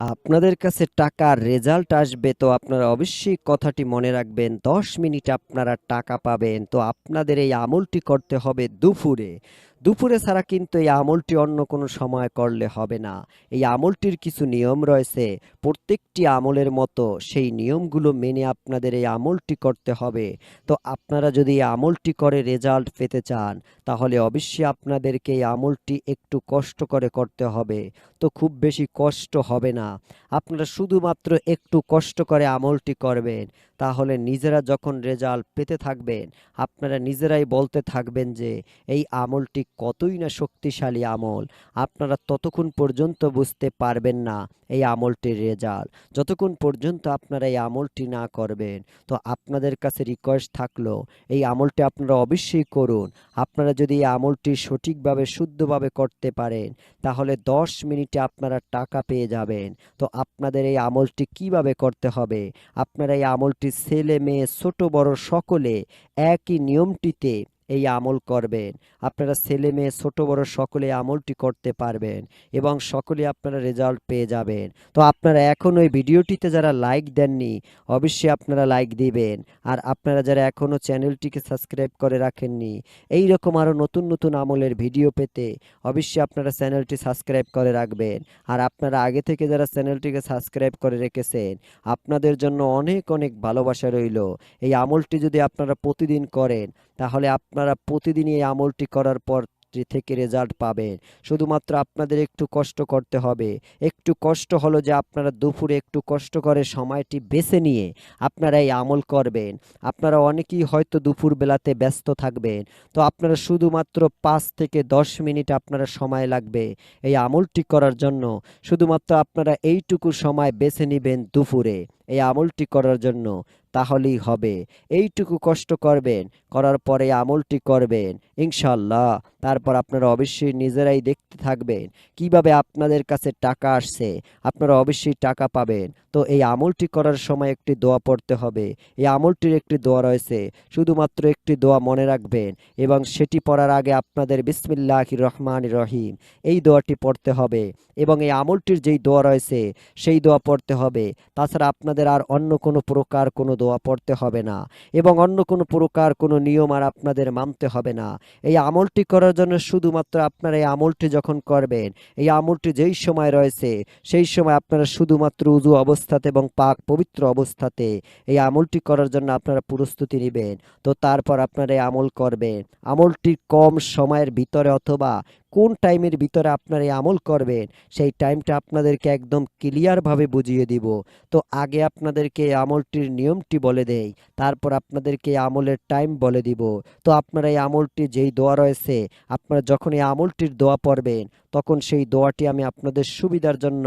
আপনাদের কাছে টাকার রেজাল্ট আসবে, তো আপনারা অবশ্যই কথাটি মনে রাখবেন, দশ মিনিট আপনারা টাকা পাবেন, তো আপনাদের এই আমলটি করতে হবে দুপুরে। দুপুরে ছাড়া কিন্তু এই আমলটি অন্য কোনো সময় করলে হবে না। এই আমলটির কিছু নিয়ম রয়েছে। প্রত্যেকটি আমলের মতো সেই নিয়মগুলো মেনে আপনাদের এই আমলটি করতে হবে। তো আপনারা যদি এই আমলটি করে রেজাল্ট পেতে চান, তাহলে অবশ্যই আপনাদেরকে এই আমলটি একটু কষ্ট করে করতে হবে। তো খুব বেশি কষ্ট হবে না। আপনারা শুধুমাত্র একটু কষ্ট করে আমলটি করবেন। তাহলে নিজেরা যখন রেজাল্ট পেতে থাকবেন, আপনারা নিজেরাই বলতে থাকবেন যে, এই আমলটি কতই না শক্তিশালী আমল। আপনারা ততক্ষণ পর্যন্ত বুঝতে পারবেন না এই আমলটির রেজাল্ট। যতক্ষণ পর্যন্ত আপনারা এই আমলটি না করবেন, তো আপনাদের কাছে রিকোয়েস্ট থাকল, এই আমলটি আপনারা অবশ্যই করুন। আপনারা যদি এই আমলটি সঠিকভাবে, শুদ্ধভাবে করতে পারেন, তাহলে দশ মিনিটে আপনারা টাকা পেয়ে যাবেন। তো আপনাদের এই আমলটি কীভাবে করতে হবে? আপনারা এই আমলটি ছেলে মেয়ে ছোট বড় সকলে একই নিয়মটিতে এই আমল করবেন। আপনারা ছেলে মেয়ে, ছোটো, বড় সকলে আমলটি করতে পারবেন এবং সকলে আপনারা রেজাল্ট পেয়ে যাবেন। তো আপনারা এখন ওই ভিডিওটিতে যারা লাইক দেননি, অবশ্যই আপনারা লাইক দিবেন। আর আপনারা যারা এখনও চ্যানেলটিকে সাবস্ক্রাইব করে রাখেননি এই রকম আরও নতুন নতুন আমলের ভিডিও পেতে অবশ্যই আপনারা চ্যানেলটি সাবস্ক্রাইব করে রাখবেন। আর আপনারা আগে থেকে যারা চ্যানেলটিকে সাবস্ক্রাইব করে রেখেছেন, আপনাদের জন্য অনেক অনেক ভালোবাসা রইল। এই আমলটি যদি আপনারা প্রতিদিন করেন, তাহলে আপনারা প্রতিদিনই এই আমলটি করার পর থেকে রেজাল্ট পাবেন। শুধুমাত্র আপনাদের একটু কষ্ট করতে হবে। একটু কষ্ট হলো যে আপনারা দুপুরে একটু কষ্ট করে সময়টি বেছে নিয়ে আপনারা এই আমল করবেন। আপনারা অনেকেই হয়তো দুপুর বেলাতে ব্যস্ত থাকবেন। তো আপনারা শুধুমাত্র পাঁচ থেকে দশ মিনিট আপনারা সময় লাগবে এই আমলটি করার জন্য। শুধুমাত্র আপনারা এইটুকু সময় বেছে নেবেন দুপুরে। এই আমলটি করার জন্য, তাহলেই হবে। এইটুকু কষ্ট করবেন, করার পরে আমলটি করবেন ইনশাল্লাহ তারপর আপনারা অবশ্যই নিজেরাই দেখতে থাকবেন, কীভাবে আপনাদের কাছে টাকা আসছে, আপনারা অবশ্যই টাকা পাবেন। তো এই আমলটি করার সময় একটি দোয়া পড়তে হবে। এই আমলটির একটি দোয়া রয়েছে, শুধুমাত্র একটি দোয়া মনে রাখবেন এবং সেটি পড়ার আগে আপনাদের বিসমিল্লাহ রহমান রহিম, এই দোয়াটি পড়তে হবে এবং এই আমলটির যেই দোয়া রয়েছে, সেই দোয়া পড়তে হবে। তাছাড়া আপনাদের আর অন্য কোনো প্রকার কোনো দোয়া পড়তে হবে না এবং অন্য কোনো প্রকার কোনো নিয়ম আর আপনাদের মানতে হবে না। এই আমলটি করার জন্য শুধুমাত্র আপনারা এই আমলটি যখন করবেন, এই আমলটি যেই সময় রয়েছে, সেই সময় আপনারা শুধুমাত্র উজু অবস্থাতে এবং পাক পবিত্র অবস্থাতে এই আমলটি করার জন্য আপনারা প্রস্তুতি নেবেন। তো তারপর আপনারা এই আমল করবেন। আমলটি কম সময়ের ভিতরে অথবা কোন টাইমের ভিতরে আপনারা এই আমল করবেন, সেই টাইমটা আপনাদেরকে একদম ক্লিয়ারভাবে বুঝিয়ে দিব। তো আগে আপনাদেরকে এই আমলটির নিয়মটি বলে দেই, তারপর আপনাদেরকে এই আমলের টাইম বলে দিব। তো আপনারা এই আমলটি যেই দোয়া রয়েছে, আপনারা যখন এই আমলটির দোয়া পড়বেন তখন সেই দোয়াটি আমি আপনাদের সুবিধার জন্য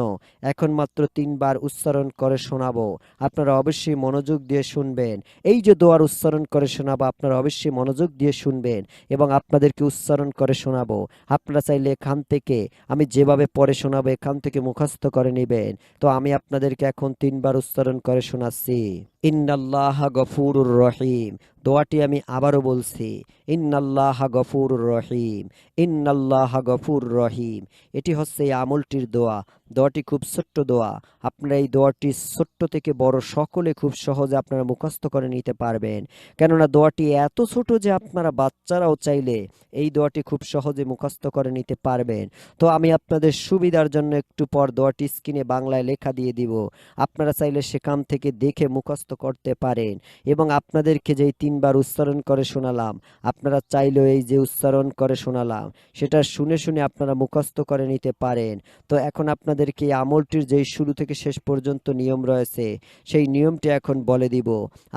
এখন মাত্র তিনবার উচ্চারণ করে শোনাবো। আপনারা অবশ্যই মনোযোগ দিয়ে শুনবেন। এই যে দোয়ার উচ্চারণ করে শোনাবো, আপনারা অবশ্যই মনোযোগ দিয়ে শুনবেন এবং আপনাদেরকে উচ্চারণ করে শোনাবো। আপনারা চাইলে এখান থেকে, আমি যেভাবে পড়ে শোনাবো, এখান থেকে মুখস্থ করে নেবেন। তো আমি আপনাদেরকে এখন তিনবার উচ্চারণ করে শোনাচ্ছি। ইন্নাল্লাহ গফুরুর রহিম। দোয়াটি আমি আবারও বলছি, ইন্নাল্লাহ গফুর রহিম, ইন্নাল্লাহ গফুর রহিম। এটি হচ্ছে এই আমলটির দোয়া। দোয়াটি খুব ছোট্ট দোয়া। আপনারা এই দোয়াটি ছোট্ট থেকে বড় সকলে খুব সহজে আপনারা মুখস্থ করে নিতে পারবেন। কেননা দোয়াটি এত ছোট যে আপনারা বাচ্চারাও চাইলে এই দোয়াটি খুব সহজে মুখস্থ করে নিতে পারবেন। তো আমি আপনাদের সুবিধার জন্য একটু পর দোয়াটি স্ক্রিনে বাংলায় লেখা দিয়ে দিব। আপনারা চাইলে সেখান থেকে দেখে মুখস্থ করতে পারেন। এবং আপনাদেরকে যেই তিনবার উচ্চারণ করে শোনালাম, আপনারা চাইলেও এই যে উচ্চারণ করে শোনালাম, সেটা শুনে শুনে আপনারা মুখস্থ করে নিতে পারেন। তো এখন আপনাদেরকে এই আমলটির যেই শুরু থেকে শেষ পর্যন্ত নিয়ম রয়েছে, সেই নিয়মটি এখন বলে দিব।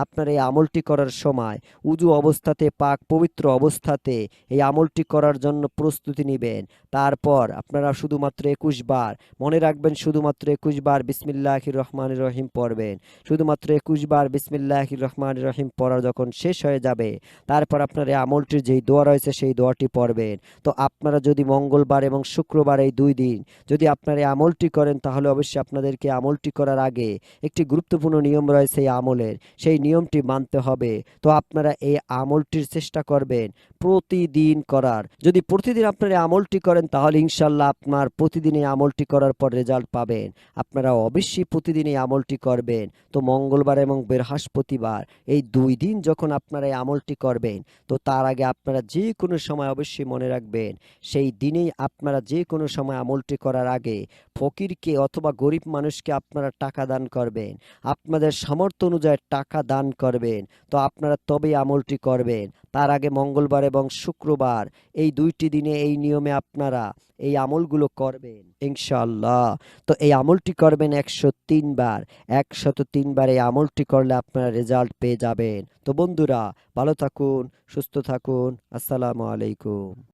আপনার এই আমলটি করার সময় উজু অবস্থাতে, পাক পবিত্র অবস্থাতে এই আমলটি করার জন্য প্রস্তুতি নেবেন। তারপর আপনারা শুধুমাত্র একুশ বার মনে রাখবেন, শুধুমাত্র একুশ বার বিসমিল্লাহ রহমান রহিম পড়বেন। শুধুমাত্র একুশ বার বিসমিল্লাহ রহমান রহিম পড়া যখন শেষ হয়ে যাবে, তারপর আপনার এই আমলটির যেই দোয়া রয়েছে, সেই দোয়াটি পড়বেন। তো আপনারা যদি মঙ্গলবার এবং শুক্রবার এই দুই দিন যদি আপনার এই আমল আমলটি করেন, তাহলে অবশ্যই আপনাদেরকে আমলটি করার আগে একটি গুরুত্বপূর্ণ নিয়ম রয়েছে এই আমলের। সেই নিয়মটি মানতে হবে। তো আপনারা এই আমলটির চেষ্টা করবেন প্রতিদিন করার। যদি প্রতিদিন আপনারা আমলটি করেন, তাহলে ইনশাল্লাহ আপনার প্রতিদিন এই আমলটি করার পর রেজাল্ট পাবেন। আপনারা অবশ্যই প্রতিদিন এই আমলটি করবেন। তো মঙ্গলবার এবং বৃহস্পতিবার এই দুই দিন যখন আপনারা এই আমলটি করবেন, তো তার আগে আপনারা যে কোনো সময় অবশ্যই মনে রাখবেন, সেই দিনেই আপনারা যে কোনো সময় আমলটি করার আগে ফকিরকে অথবা গরিব মানুষকে আপনারা টাকা দান করবেন। আপনাদের সামর্থ্য অনুযায়ী টাকা দান করবেন। তো আপনারা তবেই আমলটি করবেন। তার আগে মঙ্গলবার এবং শুক্রবার এই দুইটি দিনে এই নিয়মে আপনারা এই আমলগুলো করবেন ইনশাল্লাহ তো এই আমলটি করবেন একশো তিনবার একশত তিনবার এই আমলটি করলে আপনারা রেজাল্ট পেয়ে যাবেন। তো বন্ধুরা, ভালো থাকুন, সুস্থ থাকুন। আসসালামু আলাইকুম।